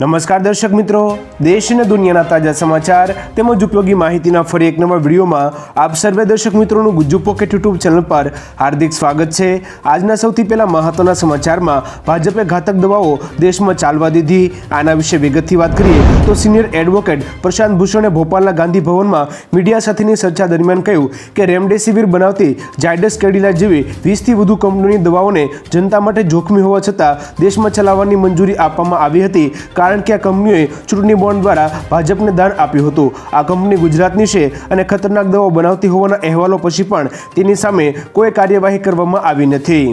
નમસ્કાર દર્શક મિત્રો. દેશ અને દુનિયાના તાજા સમાચાર તેમજ ઉપયોગી માહિતીના ફરી એક નવા વિડીયોમાં આપ સર્વે દર્શક મિત્રોનું ગુજ્જુ પોકેટ યુટ્યુબ ચેનલ પર હાર્દિક સ્વાગત છે. આજના સૌથી પહેલા મહત્વના સમાચારમાં ભાજપે ઘાતક દવાઓ દેશમાં ચાલવા દીધી. આના વિશે વિગતથી વાત કરીએ તો સિનિયર એડવોકેટ પ્રશાંત ભૂષણે ભોપાલના ગાંધી ભવનમાં મીડિયા સાથેની ચર્ચા દરમિયાન કહ્યું કે રેમડેસિવિર બનાવતી જાયડસ કેડિલા જેવી વીસથી વધુ કંપનીની દવાઓને જનતા માટે જોખમી હોવા છતાં દેશમાં ચલાવવાની મંજૂરી આપવામાં આવી હતી. કારણ કે આ કંપનીઓએ ચૂંટણી બોન્ડ દ્વારા ભાજપને દાન આપ્યું હતું. આ કંપની ગુજરાતની છે અને ખતરનાક દવાઓ બનાવતી હોવાના અહેવાલો પછી પણ તેની સામે કોઈ કાર્યવાહી કરવામાં આવી નથી.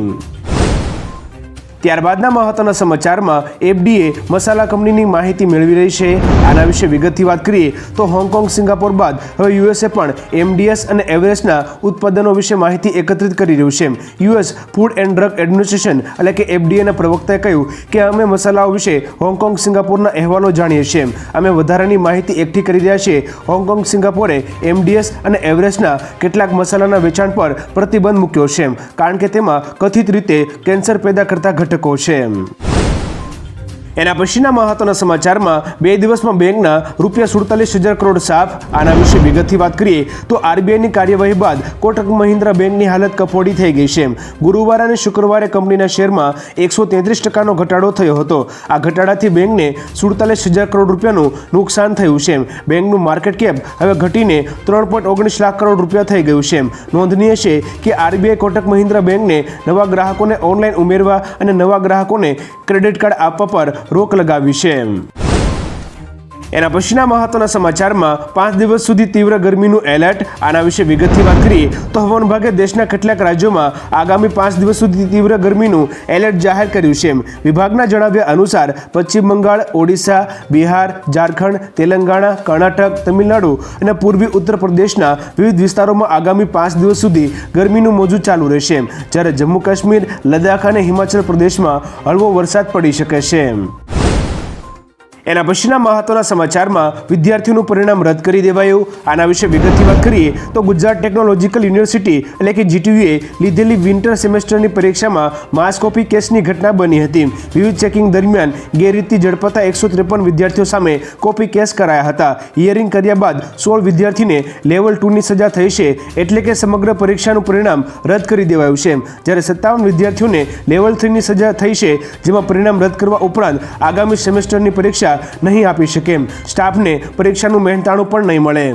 ત્યારબાદના મહત્વના સમાચારમાં એફડીએ મસાલા કંપનીની માહિતી મેળવી રહી છે. આના વિશે વિગતથી વાત કરીએ તો હોંગકોંગ, સિંગાપોર બાદ હવે યુએસએ પણ એમડીએસ અને એવરેસ્ટના ઉત્પાદનો વિશે માહિતી એકત્રિત કરી રહ્યું છે. US food and drug administration એટલે કે એફડીએના પ્રવક્તાએ કહ્યું કે અમે મસાલાઓ વિશે હોંગકોંગ, સિંગાપોરના અહેવાલો જાણીએ છીએ. અમે વધારાની માહિતી એકઠી કરી રહ્યા છીએ. હોંગકોંગ, સિંગાપોરે એમડીએસ અને એવરેસ્ટના કેટલાક મસાલાના વેચાણ પર પ્રતિબંધ મૂક્યો છે. કારણ કે તેમાં કથિત રીતે કેન્સર પેદા કરતા ઘટકો છે એના પછીના મહત્વના સમાચારમાં બે દિવસમાં બેંકના રૂપિયા સુડતાલીસ હજાર કરોડ સાફ. આના વિશે વિગતથી વાત કરીએ તો આરબીઆઈની કાર્યવાહી બાદ કોટક મહિન્દ્રા બેંકની હાલત કફોડી થઈ ગઈ છે. ગુરુવારે અને શુક્રવારે કંપનીના શેરમાં એકસો તેત્રીસ ટકાનો ઘટાડો થયો હતો. આ ઘટાડાથી બેંકને સુડતાલીસ હજાર કરોડ રૂપિયાનું નુકસાન થયું છે. બેંકનું માર્કેટ કેપ હવે ઘટીને ત્રણ પોઈન્ટ ઓગણીસ લાખ કરોડ રૂપિયા થઈ ગયું છે. નોંધનીય છે કે આરબીઆઈ કોટક મહિન્દ્રા બેંકને નવા ગ્રાહકોને ઓનલાઈન ઉમેરવા અને નવા ગ્રાહકોને ક્રેડિટ કાર્ડ આપવા પર રોક લગાવી છે એના પછીના મહત્વના સમાચારમાં પાંચ દિવસ સુધી તીવ્ર ગરમીનું એલર્ટ. આના વિશે વિગતથી વાત કરીએ તો હવામાન વિભાગે દેશના કેટલાક રાજ્યોમાં આગામી પાંચ દિવસ સુધી તીવ્ર ગરમીનું એલર્ટ જાહેર કર્યું છે. વિભાગના જણાવ્યા અનુસાર પશ્ચિમ બંગાળ, ઓડિશા, બિહાર, ઝારખંડ, તેલંગાણા, કર્ણાટક, તમિલનાડુ અને પૂર્વી ઉત્તર પ્રદેશના વિવિધ વિસ્તારોમાં આગામી પાંચ દિવસ સુધી ગરમીનું મોજું ચાલુ રહેશે. જ્યારે જમ્મુ કાશ્મીર, લદ્દાખ અને હિમાચલ પ્રદેશમાં હળવો વરસાદ પડી શકે છે. એના પછીના મહત્વના સમાચારમાં વિદ્યાર્થીઓનું પરિણામ રદ કરી દેવાયું. આના વિશે વિગતથી વાત કરીએ તો ગુજરાત ટેકનોલોજીકલ યુનિવર્સિટી એટલે કે જીટીયુએ લીધેલી વિન્ટર સેમેસ્ટરની પરીક્ષામાં માસ કોપી કેસની ઘટના બની હતી. વિવિધ ચેકિંગ દરમિયાન ગેરરીતિ ઝડપાતા એકસો ત્રેપન વિદ્યાર્થીઓ સામે કોપી કેસ કરાયા હતા. હિયરિંગ કર્યા બાદ સોળ વિદ્યાર્થીને લેવલ ટુની સજા થઈ છે એટલે કે સમગ્ર પરીક્ષાનું પરિણામ રદ કરી દેવાયું છે. જ્યારે સત્તાવન વિદ્યાર્થીઓને લેવલ થ્રીની સજા થઈ છે, જેમાં પરિણામ રદ કરવા ઉપરાંત આગામી સેમેસ્ટરની પરીક્ષા નહીં આપી શકે. સ્ટાફને પરીક્ષાનું મહેનતાણું પણ નહીં મળે.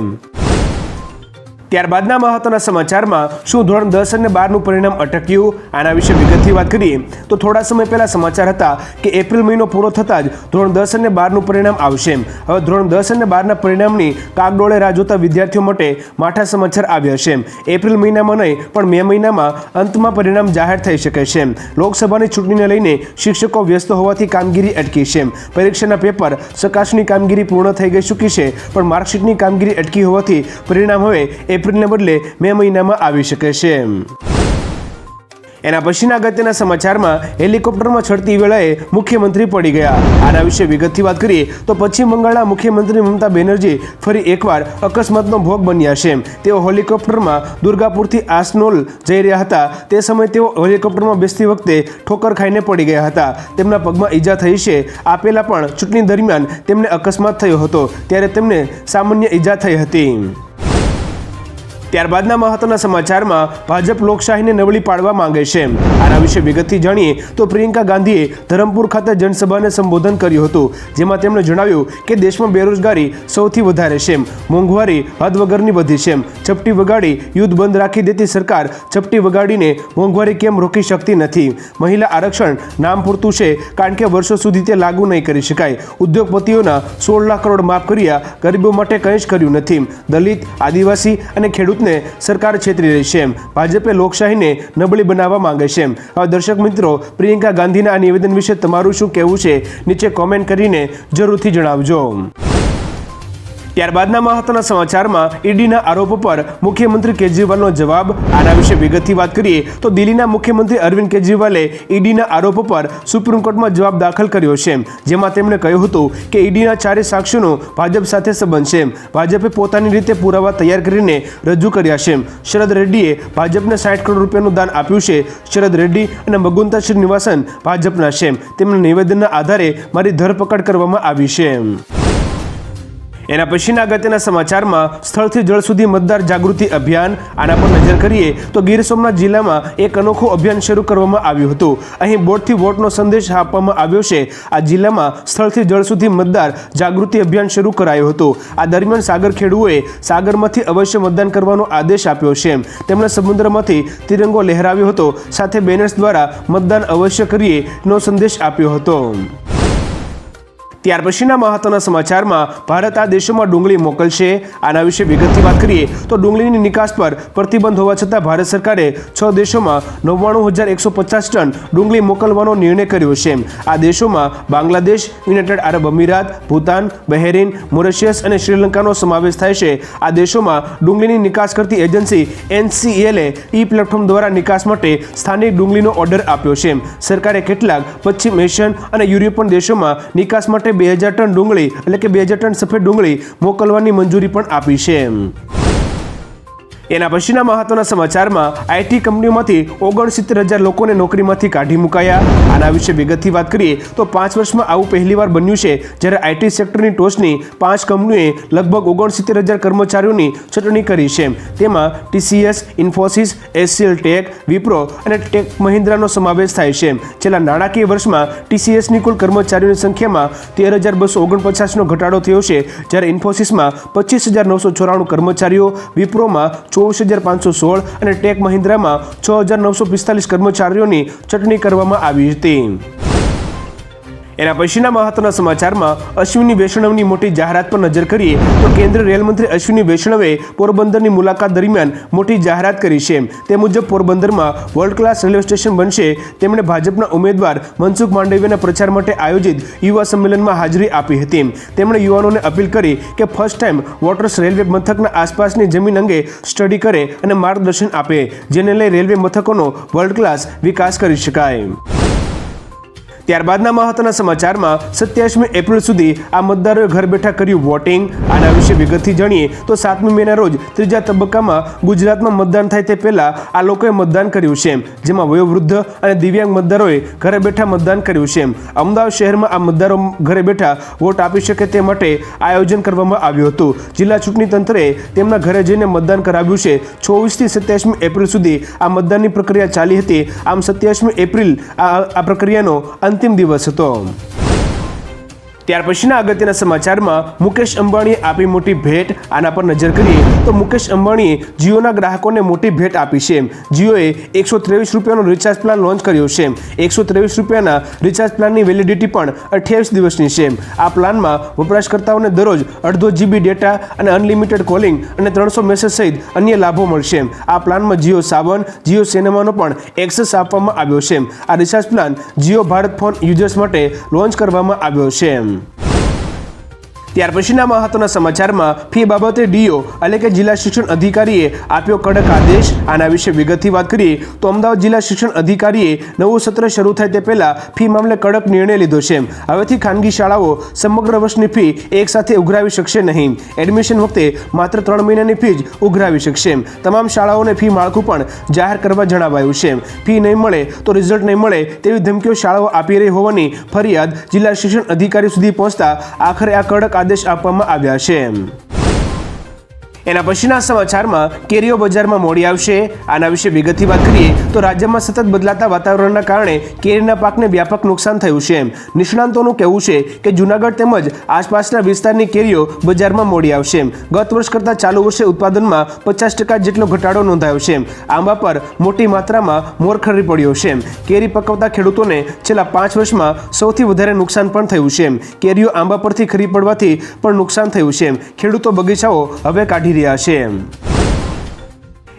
ત્યારબાદના મહત્વના સમાચારમાં શું ધોરણ દસ અને બારનું પરિણામ અટક્યું? આના વિશે વિગતથી વાત કરીએ તો થોડા સમય પહેલા સમાચાર હતા કે એપ્રિલ મહિનો પૂરો થતાં જ ધોરણ દસ અને બારનું પરિણામ આવશે. હવે ધોરણ દસ અને બારના પરિણામની કાગડોળે રાહ જોતા વિદ્યાર્થીઓ માટે માઠા સમાચાર આવ્યા છે. એપ્રિલ મહિનામાં નહીં, પણ મે મહિનામાં અંતમાં પરિણામ જાહેર થઈ શકે છે. લોકસભાની ચૂંટણીને લઈને શિક્ષકો વ્યસ્ત હોવાથી કામગીરી અટકી છે. પરીક્ષાના પેપર, ચકાસણી કામગીરી પૂર્ણ થઈ ગઈ ચૂકી છે, પણ માર્કશીટની કામગીરી અટકી હોવાથી પરિણામ હવે એપ્રિલને બદલે મે મહિનામાં આવી શકે છે. એના પછીના અગત્યના સમાચારમાં હેલિકોપ્ટરમાં ચડતી વેળાએ મુખ્યમંત્રી પડી ગયા. આના વિશે વિગતથી વાત કરીએ તો પશ્ચિમ બંગાળના મુખ્યમંત્રી મમતા બેનર્જી ફરી એકવાર અકસ્માતનો ભોગ બન્યા છે. તેઓ હેલિકોપ્ટરમાં દુર્ગાપુરથી આસનોલ જઈ રહ્યા હતા. તે સમયે તેઓ હેલિકોપ્ટરમાં બેસતી વખતે ઠોકર ખાઈને પડી ગયા હતા. તેમના પગમાં ઈજા થઈ છે. આ પહેલાં પણ ચૂંટણી દરમિયાન તેમને અકસ્માત થયો હતો. ત્યારે તેમને સામાન્ય ઈજા થઈ હતી. ત્યારબાદના મહત્વના સમાચારમાં ભાજપ લોકશાહીને નબળી પાડવા માંગે છે. આના વિશે વિગતથી જાણીએ તો પ્રિયંકા ગાંધીએ ધરમપુર ખાતે જનસભાને સંબોધન કર્યું હતું, જેમાં તેમણે જણાવ્યું કે દેશમાં બેરોજગારી સૌથી વધારે છે. મોંઘવારી હદ વગરની વધી છે. ચપટી વગાડી યુદ્ધ બંધ રાખી દેતી સરકાર ચપટી વગાડીને મોંઘવારી કેમ રોકી શકતી નથી? મહિલા આરક્ષણ નામ પૂરતું છે, કારણ કે વર્ષો સુધી તે લાગુ નહીં કરી શકાય. ઉદ્યોગપતિઓના સોળ લાખ કરોડ માફ કર્યા, ગરીબો માટે કંઈ જ કર્યું નથી. દલિત, આદિવાસી અને ખેડૂત ને સરકાર છેતરી રહી છે ભાજપે લોકશાહીને નબળી બનાવવા માંગે છે હવે દર્શક મિત્રો, પ્રિયંકા ગાંધીના આ નિવેદન વિશે તમારું શું કહેવું છે? નીચે કોમેન્ટ કરીને જરૂરથી જણાવજો. ત્યારબાદના મહત્વના સમાચારમાં ઈડીના આરોપ પર મુખ્યમંત્રી કેજરીવાલનો જવાબ. આના વિશે વિગતથી વાત કરીએ તો દિલ્હીના મુખ્યમંત્રી અરવિંદ કેજરીવાલે ઈડીના આરોપ પર સુપ્રીમ કોર્ટમાં જવાબ દાખલ કર્યો છે. જેમાં તેમણે કહ્યું હતું કે ઈડીના ચારે સાક્ષીનો ભાજપ સાથે સંબંધ છે. ભાજપે પોતાની રીતે પુરાવા તૈયાર કરીને રજૂ કર્યા છે. શરદ રેડ્ડીએ ભાજપને સાઠ કરોડ રૂપિયાનું દાન આપ્યું છે. શરદ રેડ્ડી અને મગુંતા શ્રીનિવાસન ભાજપના છે. તેમના નિવેદનના આધારે મારી ધરપકડ કરવામાં આવી છે. એના પછીના અગત્યના સમાચારમાં સ્થળથી જળ સુધી મતદાર જાગૃતિ અભિયાન આના પર નજર કરીએ તો ગીર સોમનાથ જિલ્લામાં એક અનોખું અભિયાન શરૂ કરવામાં આવ્યું હતું. અહીં બોર્ડથી વોટનો સંદેશ આપવામાં આવ્યો છે. આ જિલ્લામાં સ્થળથી જળ સુધી મતદાર જાગૃતિ અભિયાન શરૂ કરાયું હતું. આ દરમિયાન સાગર ખેડૂએ સાગરમાંથી અવશ્ય મતદાન કરવાનો આદેશ આપ્યો છે. તેમણે સમુદ્રમાંથી તિરંગો લહેરાવ્યો હતો. સાથે બેનર્સ દ્વારા મતદાન અવશ્ય કરીએ નો સંદેશ આપ્યો હતો. ત્યાર પછીના મહત્વના સમાચારમાં ભારત આ દેશોમાં ડુંગળી મોકલશે. આના વિશે વિગતથી વાત કરીએ તો ડુંગળીની નિકાસ પર પ્રતિબંધ હોવા છતાં ભારત સરકારે છ દેશોમાં નવ્વાણું હજાર એકસો પચાસ ટન ડુંગળી મોકલવાનો નિર્ણય કર્યો છે. આ દેશોમાં Bangladesh, united Arab Emirates, Bhutan, Bahrain, Mauritius અને શ્રીલંકાનો સમાવેશ થાય છે. આ દેશોમાં ડુંગળીની નિકાસ કરતી એજન્સી એનસીએલે ઈ પ્લેટફોર્મ દ્વારા નિકાસ માટે સ્થાનિક ડુંગળીનો ઓર્ડર આપ્યો છે. સરકારે કેટલાક પશ્ચિમ એશિયન અને યુરોપિયન દેશોમાં નિકાસ માટે બે હજાર ટન ડુંગળી એટલે કે બે હજાર ટન સફેદ ડુંગળી મોકલવાની મંજૂરી પણ આપી છે. એના પછીના મહત્વના સમાચારમાં આઈટી કંપનીઓમાંથી ઓગણસિત્તેર હજાર લોકોને નોકરીમાંથી કાઢી મુકાયા. આના વિશે વિગતથી વાત કરીએ તો પાંચ વર્ષમાં આવું પહેલીવાર બન્યું છે જ્યારે આઈટી સેક્ટરની ટોચની પાંચ કંપનીઓએ લગભગ ઓગણસિત્તેર હજાર કર્મચારીઓની ચટણી કરી છે. તેમાં TCS, Infosys, HCL tech, Wipro અને ટેક મહિન્દ્રાનો સમાવેશ થાય છે. છેલ્લા નાણાકીય વર્ષમાં ટીસીએસની કુલ કર્મચારીઓની સંખ્યામાં તેર હજાર બસો ઓગણપચાસનો ઘટાડો થયો છે, જ્યારે ઇન્ફોસિસમાં પચીસ હજાર નવસો ચોરાણું કર્મચારીઓ, વિપ્રોમાં ચોવીસ હજાર પાંચસો સોળ અને ટેક મહિન્દ્રામાં છ હજાર નવસો પિસ્તાલીસ કર્મચારીઓની ચટણી કરવામાં આવી હતી. એના પછીના મહત્વના સમાચારમાં અશ્વિની વૈષ્ણવની મોટી જાહેરાત પર નજર કરીએ તો કેન્દ્રીય રેલમંત્રી અશ્વિની વૈષ્ણવે પોરબંદરની મુલાકાત દરમિયાન મોટી જાહેરાત કરી છે. તે મુજબ પોરબંદરમાં વર્લ્ડ ક્લાસ રેલવે સ્ટેશન બનશે. તેમણે ભાજપના ઉમેદવાર મનસુખ માંડવિયાના પ્રચાર માટે આયોજિત યુવા સંમેલનમાં હાજરી આપી હતી. તેમણે યુવાનોને અપીલ કરી કે ફર્સ્ટ ટાઈમ વોટર્સ રેલવે મથકના આસપાસની જમીન અંગે સ્ટડી કરે અને માર્ગદર્શન આપે, જેને લઈ રેલવે મથકોનો વર્લ્ડ ક્લાસ વિકાસ કરી શકાય. ત્યારબાદના મહત્વના સમાચારમાં સત્યાવીસમી એપ્રિલ સુધી આ મતદારોએ ઘર બેઠા કર્યું વોટિંગ. આના વિશે વિગતથી જાણીએ તો સાતમી મેના રોજ ત્રીજા તબક્કામાં ગુજરાતમાં મતદાન થાય તે પહેલા આ લોકોએ મતદાન કર્યું છે. જેમાં વયોવૃદ્ધ અને દિવ્યાંગ મતદારોએ ઘરે બેઠા મતદાન કર્યું છે. અમદાવાદ શહેરમાં આ મતદારો ઘરે બેઠા વોટ આપી શકે તે માટે આયોજન કરવામાં આવ્યું હતું. જિલ્લા ચૂંટણી તંત્રે તેમના ઘરે જઈને મતદાન કરાવ્યું છે. ચોવીસથી સત્યાવીસમી એપ્રિલ સુધી આ મતદાનની પ્રક્રિયા ચાલી હતી. આમ સત્યાવીસમી એપ્રિલ આ પ્રક્રિયાનો અંતિમ દિવસ હતો ત્યાર પછીના અગત્યના સમાચારમાં મુકેશ અંબાણીએ આપી મોટી ભેટ. આના પર નજર કરીએ તો મુકેશ અંબાણીએ જીઓના ગ્રાહકોને મોટી ભેટ આપી છે. જીઓએ એકસો ત્રેવીસ રૂપિયાનો રિચાર્જ પ્લાન લોન્ચ કર્યો છે. એકસો ત્રેવીસ રૂપિયાના રિચાર્જ પ્લાનની વેલિડિટી પણ અઠ્યાવીસ દિવસની છે. આ પ્લાનમાં વપરાશકર્તાઓને દરરોજ અડધો જીબી ડેટા અને અનલિમિટેડ કોલિંગ અને ત્રણસો મેસેજ સહિત અન્ય લાભો મળશે. આ પ્લાનમાં જીઓ સાવન, જીઓ સિનેમાનો પણ એક્સેસ આપવામાં આવ્યો છે. આ recharge plan Jio Bharat phone users માટે લોન્ચ કરવામાં આવ્યો છે. ત્યાર પછીના મહત્વના સમાચારમાં ફી બાબતે ડીઓ એટલે કે જિલ્લા શિક્ષણ અધિકારીએ આપ્યો કડક આદેશ. આના વિશે વિગતથી વાત કરીએ તો અમદાવાદ જિલ્લા શિક્ષણ અધિકારીએ નવું સત્ર શરૂ થાય તે પહેલા ફી મામલે કડક નિર્ણય લીધો છે. હવેથી ખાનગી શાળાઓ સમગ્ર વર્ષની ફી એક સાથે ઉઘરાવી શકશે નહીં. એડમિશન વખતે માત્ર ત્રણ મહિનાની ફી જ ઉઘરાવી શકશે. તમામ શાળાઓને ફી માળખું પણ જાહેર કરવા જણાવાયું છે. ફી નહીં મળે તો રિઝલ્ટ નહીં મળે તેવી ધમકીઓ શાળાઓ આપી રહી હોવાની ફરિયાદ જિલ્લા શિક્ષણ અધિકારી સુધી પહોંચતા આખરે આ કડક આદેશ આપવામાં આવ્યા છે. એના પછીના સમાચારમાં કેરીઓ બજારમાં મોડી આવશે. આના વિશે વિગતથી વાત કરીએ તો રાજ્યમાં સતત બદલાતા વાતાવરણના કારણે કેરીના પાકને વ્યાપક નુકસાન થયું છે. નિષ્ણાંતોનું કહેવું છે કે જૂનાગઢ તેમજ આસપાસના વિસ્તારની કેરીઓ બજારમાં મોડી આવશે. ગત વર્ષ કરતાં ચાલુ વર્ષે ઉત્પાદનમાં પચાસ ટકા જેટલો ઘટાડો નોંધાયો છે. આંબા પર મોટી માત્રામાં મોર ખરી પડ્યો છે. કેરી પકવતા ખેડૂતોને છેલ્લા પાંચ વર્ષમાં સૌથી વધારે નુકસાન પણ થયું છે. કેરીઓ આંબા પરથી ખરી પડવાથી પણ નુકસાન થયું છે. ખેડૂતો બગીચાઓ હવે કાઢી રહ્યા છે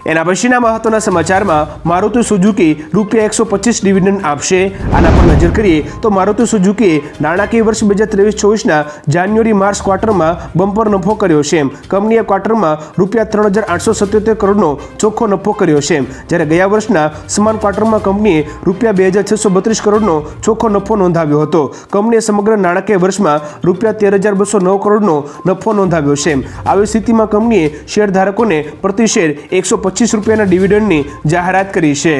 એના પછીના મહત્વના સમાચારમાં મારુતિ સુઝુકી રૂપિયા એકસો પચીસ ડિવિડન્ડ આપશે. આના પર નજર કરીએ તો મારુતિ સુઝુકીએ નાણાકીય વર્ષ બે હજાર ત્રેવીસ ચોવીસના જાન્યુઆરી માર્ચ ક્વાર્ટરમાં બમ્પર નફો કર્યો છે કંપનીએ ક્વાર્ટરમાં રૂપિયા ત્રણ હજાર આઠસો સત્યોતેર કરોડનો ચોખ્ખો નફો કર્યો છે જ્યારે ગયા વર્ષના સમાન ક્વાર્ટરમાં કંપનીએ રૂપિયા બે હજાર છસો બત્રીસ કરોડનો ચોખ્ખો નફો નોંધાવ્યો હતો. કંપનીએ સમગ્ર નાણાકીય વર્ષમાં રૂપિયા તેર હજાર બસો નવ કરોડનો નફો નોંધાવ્યો છે આવી સ્થિતિમાં કંપનીએ શેરધારકોને પ્રતિ શેર એકસો પચીસ રૂપિયાના ડિવિડન્ડની જાહેરાત કરી છે.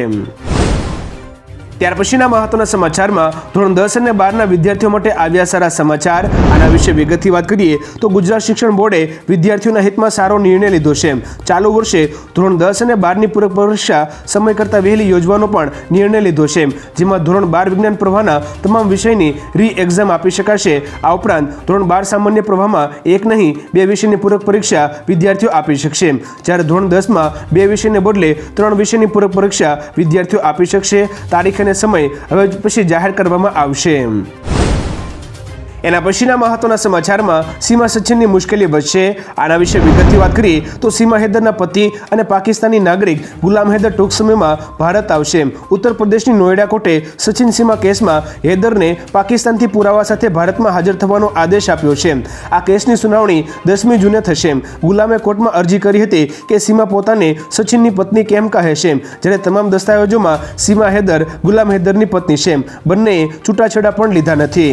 ત્યાર પછીના મહત્વના સમાચારમાં ધોરણ દસ અને બારના વિદ્યાર્થીઓ માટે આવ્યા સારા સમાચાર. આના વિશે વિગતથી વાત કરીએ તો ગુજરાત શિક્ષણ બોર્ડે વિદ્યાર્થીઓના હિતમાં સારો નિર્ણય લીધો છે. ચાલુ વર્ષે ધોરણ દસ અને બારની પૂરક પરીક્ષા સમય કરતાં વહેલી યોજવાનો પણ નિર્ણય લીધો છે. જેમાં ધોરણ બાર વિજ્ઞાન પ્રવાહના તમામ વિષયની રી એક્ઝામ આપી શકાશે. આ ઉપરાંત ધોરણ બાર સામાન્ય પ્રવાહમાં એક નહીં, બે વિષયની પૂરક પરીક્ષા વિદ્યાર્થીઓ આપી શકશે. જ્યારે ધોરણ દસમાં બે વિષયને બદલે ત્રણ વિષયની પૂરક પરીક્ષા વિદ્યાર્થીઓ આપી શકશે. તારીખ અને સમય હવે પછી જાહેર કરવામાં આવશે. એના પછીના મહત્વના સમાચારમાં સીમા સચિનની મુશ્કેલી વધશે. આના વિશે વિગતથી વાત કરીએ તો સીમા હૈદરના પતિ અને પાકિસ્તાની નાગરિક ગુલામ હૈદર ટૂંક સમયમાં ભારત આવશે. ઉત્તર પ્રદેશની નોઈડા કોર્ટે સચિન સીમા કેસમાં હૈદરને પાકિસ્તાનથી પુરાવા સાથે ભારતમાં હાજર થવાનો આદેશ આપ્યો છે. આ કેસની સુનાવણી દસમી જૂને થશે. ગુલામે કોર્ટમાં અરજી કરી હતી કે સીમા પોતાને સચિનની પત્ની કેમ કહે છે. જ્યારે તમામ દસ્તાવેજોમાં સીમા હૈદર ગુલામ હૈદરની પત્ની છે. બંનેએ છૂટાછેડા પણ લીધા નથી.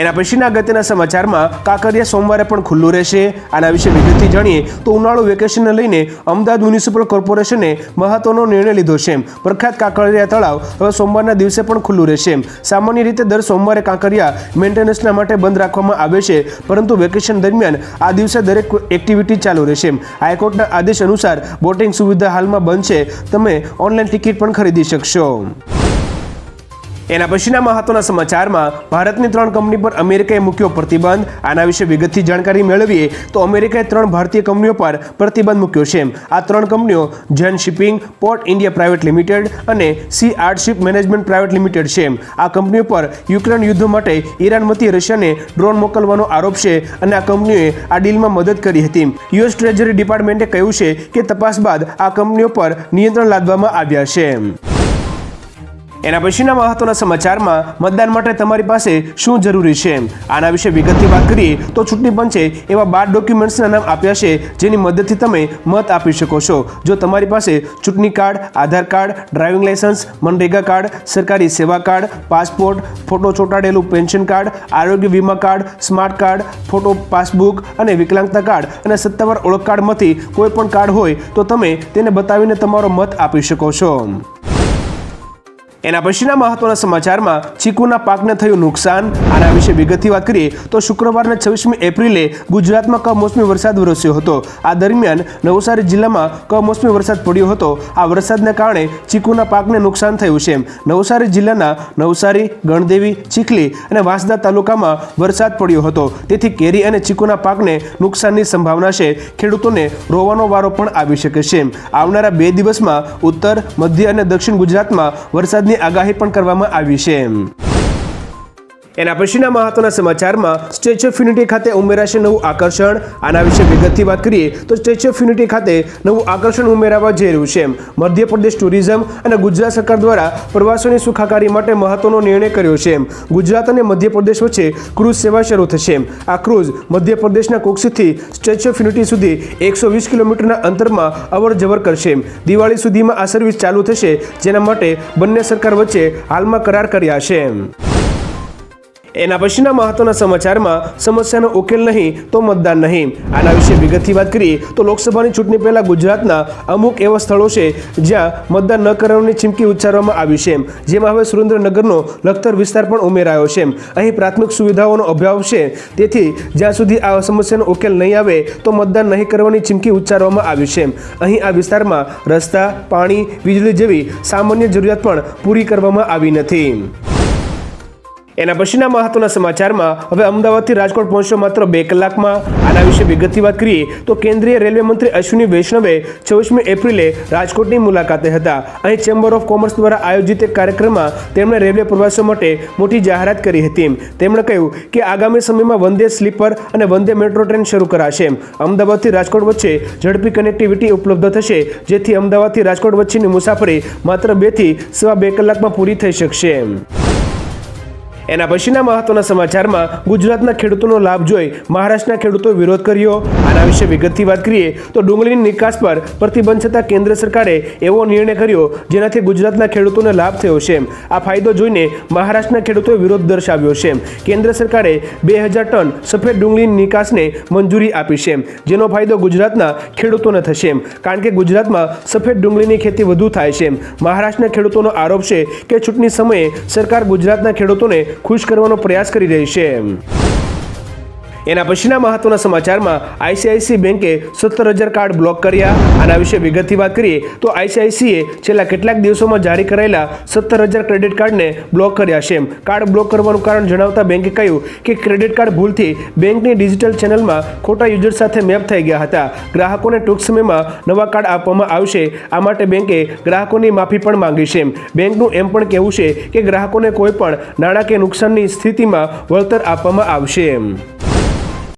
એના પછીના અગત્યના સમાચારમાં કાંકરિયા સોમવારે પણ ખુલ્લું રહેશે. આના વિશે વિગતથી જાણીએ તો ઉનાળુ વેકેશનને લઈને અમદાવાદ મ્યુનિસિપલ કોર્પોરેશને મહત્વનો નિર્ણય લીધો છે. પ્રખ્યાત કાંકરિયા તળાવ હવે સોમવારના દિવસે પણ ખુલ્લું રહેશે. સામાન્ય રીતે દર સોમવારે કાંકરિયા મેન્ટેનન્સના માટે બંધ રાખવામાં આવે છે, પરંતુ વેકેશન દરમિયાન આ દિવસે દરેક એક્ટિવિટી ચાલુ રહેશે. હાઈકોર્ટના આદેશ અનુસાર બોટિંગ સુવિધા હાલમાં બંધ છે. તમે ઓનલાઈન ટિકિટ પણ ખરીદી શકશો. એના પછીના મહત્વના સમાચારમાં ભારતની ત્રણ કંપની પર અમેરિકાએ મૂક્યો પ્રતિબંધ. આના વિશે વિગતથી જાણકારી મેળવીએ તો અમેરિકાએ ત્રણ ભારતીય કંપનીઓ પર પ્રતિબંધ મૂક્યો છે. આ ત્રણ કંપનીઓ Jan shipping, port India private limited અને sea art ship management private limited છે. આ કંપનીઓ પર યુક્રેન યુદ્ધ માટે ઈરાન વતી રશિયાને ડ્રોન મોકલવાનો આરોપ છે અને આ કંપનીઓએ આ ડીલમાં મદદ કરી હતી. યુએસ ટ્રેઝરી ડિપાર્ટમેન્ટે કહ્યું છે કે તપાસ બાદ આ કંપનીઓ પર નિયંત્રણ લાદવામાં આવ્યા છે. એના પછીના મહત્વના સમાચારમાં મતદાન માટે તમારી પાસે શું જરૂરી છે? આના વિશે વિગતથી વાત કરીએ તો ચૂંટણી પંચે એવા બાર ડોક્યુમેન્ટ્સના નામ આપ્યા છે, જેની મદદથી તમે મત આપી શકો છો. જો તમારી પાસે ચૂંટણી card, Aadhaar card, driving licence MNREGA card, સરકારી સેવા કાર્ડ, પાસપોર્ટ, ફોટો ચોંટાડેલું પેન્શન કાર્ડ, આરોગ્ય વીમા card, smart card, photo, passbook અને વિકલાંગતા કાર્ડ અને સત્તાવાર ઓળખ કાર્ડમાંથી કોઈ પણ કાર્ડ હોય તો તમે તેને બતાવીને તમારો મત આપી શકો છો. એના પછીના મહત્વના સમાચારમાં ચીકુના પાકને થયું નુકસાન. આના વિશે વિગતથી વાત કરીએ તો શુક્રવારના છવ્વીસમી એપ્રિલે ગુજરાતમાં કમોસમી વરસાદ વરસ્યો હતો. આ દરમિયાન નવસારી જિલ્લામાં કમોસમી વરસાદ પડ્યો હતો. આ વરસાદને કારણે ચીકુના પાકને નુકસાન થયું છે. નવસારી જિલ્લાના નવસારી, ગણદેવી, ચીખલી અને વાંસદા તાલુકામાં વરસાદ પડ્યો હતો. તેથી કેરી અને ચીકુના પાકને નુકસાનની સંભાવના છે. ખેડૂતોને રોવાનો વારો પણ આવી શકે છે. આવનારા બે દિવસમાં ઉત્તર, મધ્ય અને દક્ષિણ ગુજરાતમાં વરસાદની આગાહી પણ કરવામાં આવી છે. એના પછીના મહત્વના સમાચારમાં સ્ટેચ્યુ ઓફ યુનિટી ખાતે ઉમેરાશે નવું આકર્ષણ. આના વિશે વિગતથી વાત કરીએ તો સ્ટેચ્યુ ઓફ યુનિટી ખાતે નવું આકર્ષણ ઉમેરાવા જઈ રહ્યું છે. મધ્યપ્રદેશ ટુરિઝમ અને ગુજરાત સરકાર દ્વારા પ્રવાસીઓની સુખાકારી માટે મહત્વનો નિર્ણય કર્યો છે. ગુજરાત અને મધ્યપ્રદેશ વચ્ચે ક્રૂઝ સેવા શરૂ થશે. આ ક્રૂઝ મધ્યપ્રદેશના કોક્ષથી સ્ટેચ્યુ ઓફ યુનિટી સુધી એકસો વીસ કિલોમીટરના અંતરમાં અવર જવર કરશે. દિવાળી સુધીમાં આ સર્વિસ ચાલુ થશે, જેના માટે બંને સરકાર વચ્ચે હાલમાં કરાર કર્યા છે. એના પછીના મહત્વના સમાચારમાં સમસ્યાનો ઉકેલ નહીં તો મતદાન નહીં. આના વિશે વિગતથી વાત કરીએ તો લોકસભાની ચૂંટણી પહેલાં ગુજરાતના અમુક એવા સ્થળો છે જ્યાં મતદાન ન કરવાની ચીમકી ઉચ્ચારવામાં આવી છે. જેમાં હવે સુરેન્દ્રનગરનો લખતર વિસ્તાર પણ ઉમેરાયો છે. અહીં પ્રાથમિક સુવિધાઓનો અભાવ છે. તેથી જ્યાં સુધી આ સમસ્યાનો ઉકેલ નહીં આવે તો મતદાન નહીં કરવાની ચીમકી ઉચ્ચારવામાં આવી છે. અહીં આ વિસ્તારમાં રસ્તા, પાણી, વીજળી જેવી સામાન્ય જરૂરિયાત પણ પૂરી કરવામાં આવી નથી. એના પછીના મહત્વના સમાચારમાં, હવે અમદાવાદથી રાજકોટ પહોંચ્યો માત્ર બે કલાકમાં. આના વિશે વિગતથી વાત કરીએ, તો કેન્દ્રીય રેલવે મંત્રી અશ્વિની વૈષ્ણવે છવ્વીસમી એપ્રિલે રાજકોટની મુલાકાતે હતા. અહીં ચેમ્બર ઓફ કોમર્સ દ્વારા આયોજિત એક કાર્યક્રમમાં તેમણે રેલવે પ્રવાસીઓ માટે મોટી જાહેરાત કરી હતી. તેમણે કહ્યું કે આગામી સમયમાં વંદે સ્લીપર અને વંદે મેટ્રો ટ્રેન શરૂ કરાશે. અમદાવાદથી રાજકોટ વચ્ચે ઝડપી કનેક્ટિવિટી ઉપલબ્ધ થશે, જેથી અમદાવાદથી રાજકોટ વચ્ચેની મુસાફરી માત્ર બેથી સવા બે કલાકમાં પૂરી થઈ શકશે. એના પછીના મહત્વના સમાચારમાં ગુજરાતના ખેડૂતોનો લાભ જોઈ મહારાષ્ટ્રના ખેડૂતોએ વિરોધ કર્યો. આના વિશે વિગતથી વાત કરીએ તો ડુંગળીની નિકાસ પર પ્રતિબંધ છતાં કેન્દ્ર સરકારે એવો નિર્ણય કર્યો જેનાથી ગુજરાતના ખેડૂતોને લાભ થયો છે. આ ફાયદો જોઈને મહારાષ્ટ્રના ખેડૂતોએ વિરોધ દર્શાવ્યો છે. કેન્દ્ર સરકારે બે હજાર ટન સફેદ ડુંગળીની નિકાસને મંજૂરી આપી છે. જેનો ફાયદો ગુજરાતના ખેડૂતોને થશે. કારણ કે ગુજરાતમાં સફેદ ડુંગળીની ખેતી વધુ થાય છે. મહારાષ્ટ્રના ખેડૂતોનો આરોપ છે કે ચૂંટણી સમયે સરકાર ગુજરાતના ખેડૂતોને ખુશ કરવાનો પ્રયાસ કરી રહી છે. એના પછીના મહત્વના સમાચારમાં આઈસીઆઈસી બેંકે સત્તર હજાર કાર્ડ બ્લોક કર્યા. આના વિશે વિગતથી વાત કરીએ તો આઈસીઆઈસીએ છેલ્લા કેટલાક દિવસોમાં જારી કરાયેલા સત્તર હજાર ક્રેડિટ કાર્ડને બ્લોક કર્યા છે. કાર્ડ બ્લોક કરવાનું કારણ જણાવતા બેંકે કહ્યું કે ક્રેડિટ કાર્ડ ભૂલથી બેંકની ડિજિટલ ચેનલમાં ખોટા યુઝર સાથે મેપ થઈ ગયા હતા. ગ્રાહકોને ટૂંક સમયમાં નવા કાર્ડ આપવામાં આવશે. આ માટે બેંકે ગ્રાહકોની માફી પણ માંગી છે. બેંકનું એમ પણ કહેવું છે કે ગ્રાહકોને કોઈ પણ નાણાકીય નુકસાનની સ્થિતિમાં વળતર આપવામાં આવશે.